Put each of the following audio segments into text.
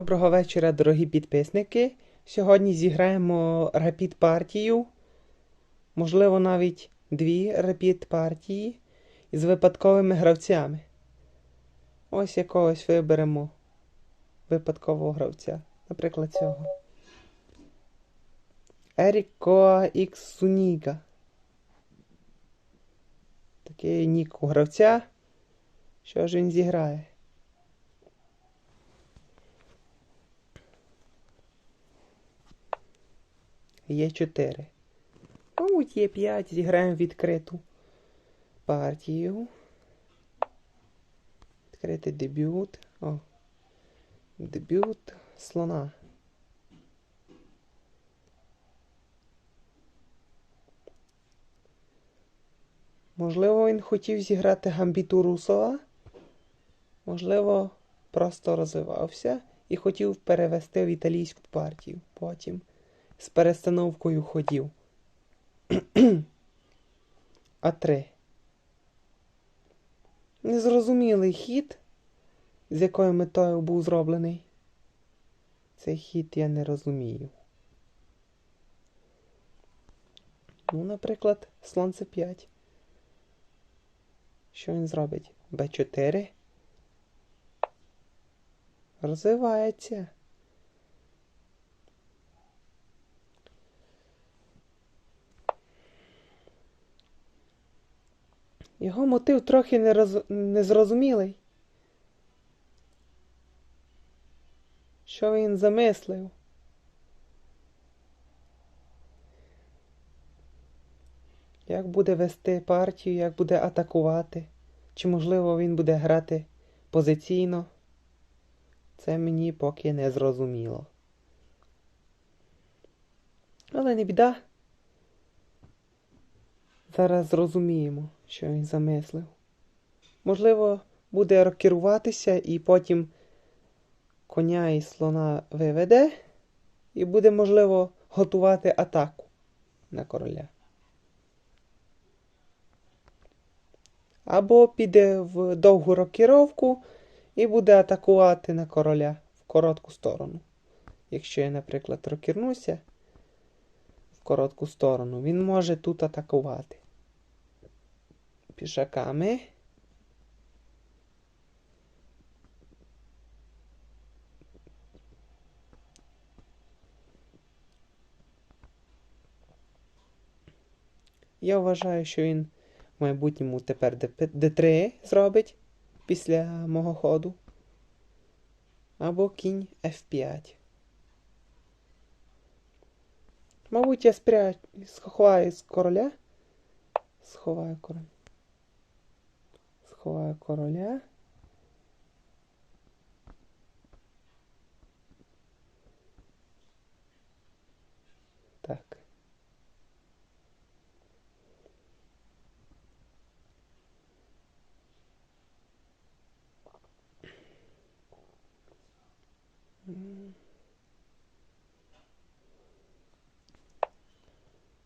Доброго вечора, дорогі підписники. Сьогодні зіграємо рапід партію. Можливо, навіть дві рапід партії з випадковими гравцями. Ось якогось виберемо випадкового гравця. Наприклад, цього. Ерік Коа Ікс Суніга. Такий нік у гравця. Що ж він зіграє? Є 4. Мабуть, є 5. Зіграємо відкриту партію. Відкритий дебют. О. Дебют слона. Можливо, він хотів зіграти гамбіту Русова. Можливо, просто розвивався і хотів перевести в італійську партію потім з перестановкою ходів. А3. Незрозумілий хід, з якою метою був зроблений. Цей хід я не розумію. Ну, наприклад, слон С5. Що він зробить? Б4. Розвивається. Його мотив трохи нероз... незрозумілий. Що він замислив? Як буде вести партію, як буде атакувати? Чи, можливо, він буде грати позиційно? Це мені поки не зрозуміло. Але не біда. Зараз зрозуміємо, що він замислив. Можливо, буде рокеруватися і потім коня і слона виведе, і буде, можливо, готувати атаку на короля. Або піде в довгу рокіровку і буде атакувати на короля в коротку сторону. Якщо я, наприклад, рокірнуся в коротку сторону, він може тут атакувати. Пішаками. Я вважаю, що він в майбутньому тепер d3 зробить після мого ходу. Або кінь F5. Мабуть, я спрячу, сховаю з короля. Сховаю короля. Сховаю короля. Так.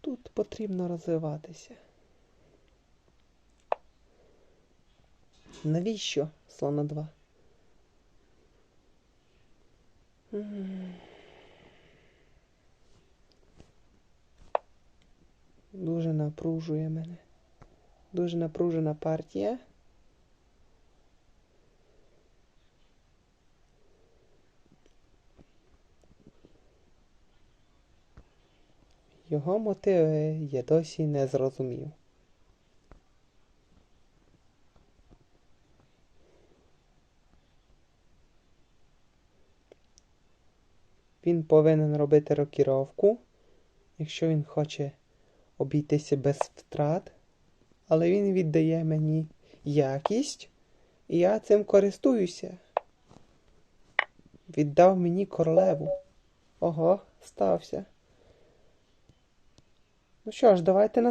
Тут потрібно розвиватися. Навіщо слона 2? Дуже напружує мене. Дуже напружена партія. Його мотиви я досі не зрозумів. Він повинен робити рокіровку, якщо він хоче обійтися без втрат. Але він віддає мені якість, і я цим користуюся. Віддав мені королеву. Ого, стався. Ну що ж, давайте на.